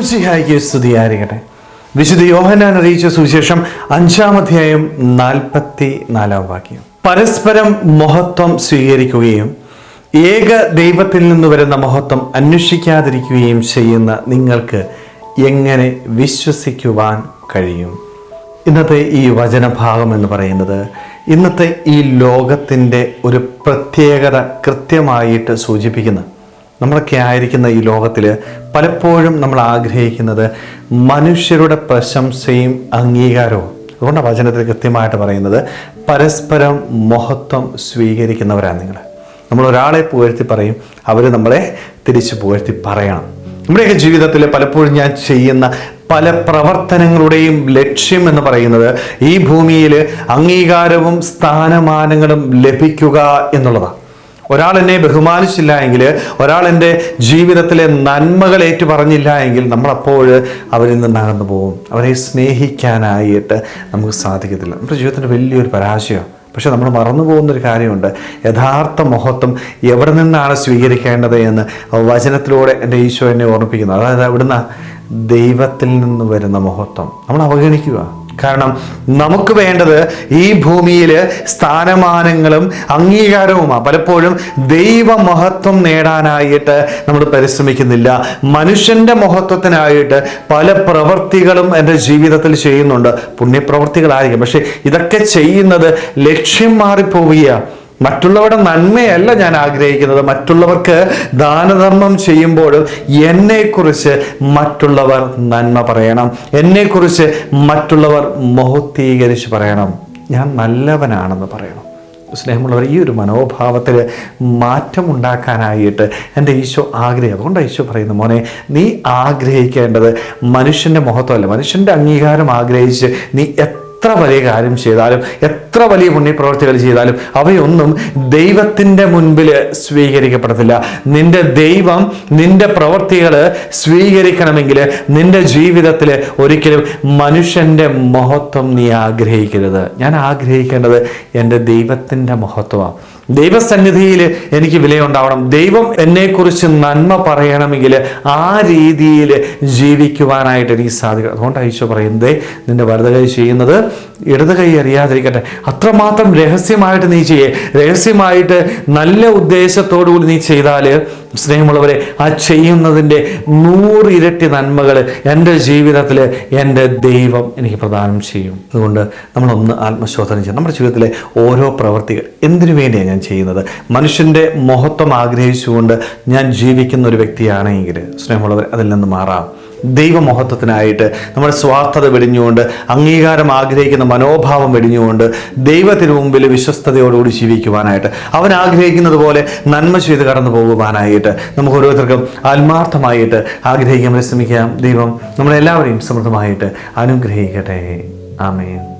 ഈശോംസിഹായിക്ക് സ്തുതിയായിരിക്കട്ടെ വിശുദ്ധ യോഹനാൻ അറിയിച്ച സുവിശേഷം അഞ്ചാം അധ്യായം നാൽപ്പത്തി നാലാം വാക്യം. പരസ്പരം മഹത്വം സ്വീകരിക്കുകയും ഏക ദൈവത്തിൽ നിന്ന് വരുന്ന മഹത്വം അന്വേഷിക്കാതിരിക്കുകയും ചെയ്യുന്ന നിങ്ങൾക്ക് എങ്ങനെ വിശ്വസിക്കുവാൻ കഴിയും? ഇന്നത്തെ ഈ വചനഭാഗം എന്ന് പറയുന്നത് ഇന്നത്തെ ഈ ലോകത്തിന്റെ ഒരു പ്രത്യേകത കൃത്യമായിട്ട് സൂചിപ്പിക്കുന്ന. നമ്മളൊക്കെ ആയിരിക്കുന്ന ഈ ലോകത്തിൽ പലപ്പോഴും നമ്മൾ ആഗ്രഹിക്കുന്നത് മനുഷ്യരുടെ പ്രശംസയും അംഗീകാരവും. അതുകൊണ്ടാണ് വചനത്തിൽ കൃത്യമായിട്ട് പറയുന്നത് പരസ്പരം മഹത്വം സ്വീകരിക്കുന്നവരാണ് നിങ്ങൾ നമ്മൾ ഒരാളെ പുകഴ്ത്തി പറയും അവർ നമ്മളെ തിരിച്ചു പുകഴ്ത്തി പറയണം. നമ്മുടെയൊക്കെ ജീവിതത്തിൽ പലപ്പോഴും ഞാൻ ചെയ്യുന്ന പല പ്രവർത്തനങ്ങളുടെയും ലക്ഷ്യം എന്ന് പറയുന്നത് ഈ ഭൂമിയിൽ അംഗീകാരവും സ്ഥാനമാനങ്ങളും ലഭിക്കുക എന്നുള്ളതാണ്. ഒരാൾ എന്നെ ബഹുമാനിച്ചില്ല എങ്കിൽ ഒരാൾ എന്റെ ജീവിതത്തിലെ നന്മകൾ ഏറ്റു പറഞ്ഞില്ല എങ്കിൽ നമ്മളപ്പോൾ അവരിൽ അകന്നു പോകും. അവരെ സ്നേഹിക്കാനായിട്ട് നമുക്ക് സാധിക്കത്തില്ല. നമ്മുടെ ജീവിതത്തിന്റെ വലിയൊരു പരാജയമാണ് പക്ഷെ നമ്മൾ മറന്നു പോകുന്നൊരു കാര്യമുണ്ട്. യഥാർത്ഥ മഹത്വം എവിടെ നിന്നാണ് സ്വീകരിക്കേണ്ടത് എന്ന് വചനത്തിലൂടെ എന്റെ ഈശോ എന്നെ ഓർമ്മിപ്പിക്കുന്നു. അതായത് അവിടുന്ന് ദൈവത്തിൽ നിന്ന് വരുന്ന മഹത്വം. നമ്മൾ അവഗണിക്കുക. കാരണം നമുക്ക് വേണ്ടത് ഈ ഭൂമിയിൽ സ്ഥാനമാനങ്ങളും അംഗീകാരവുമാണ് പലപ്പോഴും ദൈവമഹത്വം നേടാനായിട്ട് നമ്മൾ പരിശ്രമിക്കുന്നില്ല. മനുഷ്യന്റെ മഹത്വത്തിനായിട്ട് പല പ്രവർത്തികളും എന്റെ ജീവിതത്തിൽ ചെയ്യുന്നുണ്ട്. പുണ്യപ്രവർത്തികളായിരിക്കും. പക്ഷേ ഇതൊക്കെ ചെയ്യുന്നത് ലക്ഷ്യം മാറിപ്പോവുകയാണ് മറ്റുള്ളവരുടെ നന്മയല്ല ഞാൻ ആഗ്രഹിക്കുന്നത്. മറ്റുള്ളവർക്ക് ദാനധർമ്മം ചെയ്യുമ്പോഴും എന്നെക്കുറിച്ച് മറ്റുള്ളവർ നന്മ പറയണം. എന്നെക്കുറിച്ച് മറ്റുള്ളവർ മഹത്വീകരിച്ച് പറയണം. ഞാൻ നല്ലവനാണെന്ന് പറയണം. സ്നേഹമുള്ളവർ ഈ ഒരു മനോഭാവത്തിൽ മാറ്റമുണ്ടാക്കാനായിട്ട് എന്റെ ഈശോ ആഗ്രഹം അതുകൊണ്ട് ഈശോ പറയുന്നു മോനെ നീ ആഗ്രഹിക്കേണ്ടത് മനുഷ്യന്റെ മഹത്വമല്ല. മനുഷ്യന്റെ അംഗീകാരം ആഗ്രഹിച്ച് നീ എത്ര വലിയ കാര്യം ചെയ്താലും എത്ര വലിയ പുണ്യപ്രവർത്തികൾ ചെയ്താലും അവയൊന്നും ദൈവത്തിന്റെ മുൻപിൽ സ്വീകരിക്കപ്പെടത്തില്ല. നിന്റെ ദൈവം നിന്റെ പ്രവർത്തികൾ സ്വീകരിക്കണമെങ്കിൽ നിന്റെ ജീവിതത്തിൽ ഒരിക്കലും മനുഷ്യന്റെ മഹത്വം നീ ആഗ്രഹിക്കരുത്. ഞാൻ ആഗ്രഹിക്കേണ്ടത് എന്റെ ദൈവത്തിന്റെ മഹത്വമാണ്. ദൈവസന്നിധിയിൽ എനിക്ക് വിലയുണ്ടാവണം. ദൈവം എന്നെക്കുറിച്ച് നന്മ പറയണമെങ്കിൽ ആ രീതിയിൽ ജീവിക്കുവാനായിട്ട് എനിക്ക് സാധിക്കണം. അതുകൊണ്ട് ഈശോ പറയുന്നത് നിന്റെ വലത് കൈ ചെയ്യുന്നത് ഇടത് കൈ അറിയാതിരിക്കട്ടെ. അത്രമാത്രം രഹസ്യമായിട്ട് നീ ചെയ്യേ. രഹസ്യമായിട്ട് നല്ല ഉദ്ദേശത്തോടുകൂടി നീ ചെയ്താൽ സ്നേഹമുള്ളവരെ ആ ചെയ്യുന്നതിന്റെ നൂറിരട്ടി നന്മകൾ എന്റെ ജീവിതത്തിൽ എന്റെ ദൈവം എനിക്ക് പ്രദാനം ചെയ്യും. അതുകൊണ്ട് നമ്മളൊന്ന് ആത്മശോധന ചെയ്യണം. നമ്മുടെ ജീവിതത്തിലെ ഓരോ പ്രവർത്തികൾ എന്തിനു വേണ്ടിയാണ് ഞാൻ ചെയ്യുന്നത്? മനുഷ്യന്റെ മഹത്വം ആഗ്രഹിച്ചുകൊണ്ട് ഞാൻ ജീവിക്കുന്ന ഒരു വ്യക്തിയാണെങ്കിൽ സ്നേഹമുള്ളവർ അതിൽ നിന്ന് മാറാം. ദൈവമഹത്വത്തിനായിട്ട് നമ്മുടെ സ്വാർത്ഥത വെടിഞ്ഞുകൊണ്ട് അംഗീകാരം ആഗ്രഹിക്കുന്ന മനോഭാവം വെടിഞ്ഞുകൊണ്ട് ദൈവത്തിന് മുമ്പിൽ വിശ്വസ്തയോടുകൂടി ജീവിക്കുവാനായിട്ട് അവൻ ആഗ്രഹിക്കുന്നത് പോലെ നന്മ ചെയ്ത് കടന്നു പോകുവാനായിട്ട് നമുക്ക് ഓരോരുത്തർക്കും ആത്മാർത്ഥമായിട്ട് ആഗ്രഹിക്കാൻ പരിശ്രമിക്കാം. ദൈവം നമ്മളെല്ലാവരെയും സമൃദ്ധമായിട്ട് അനുഗ്രഹിക്കട്ടെ. ആമേൻ.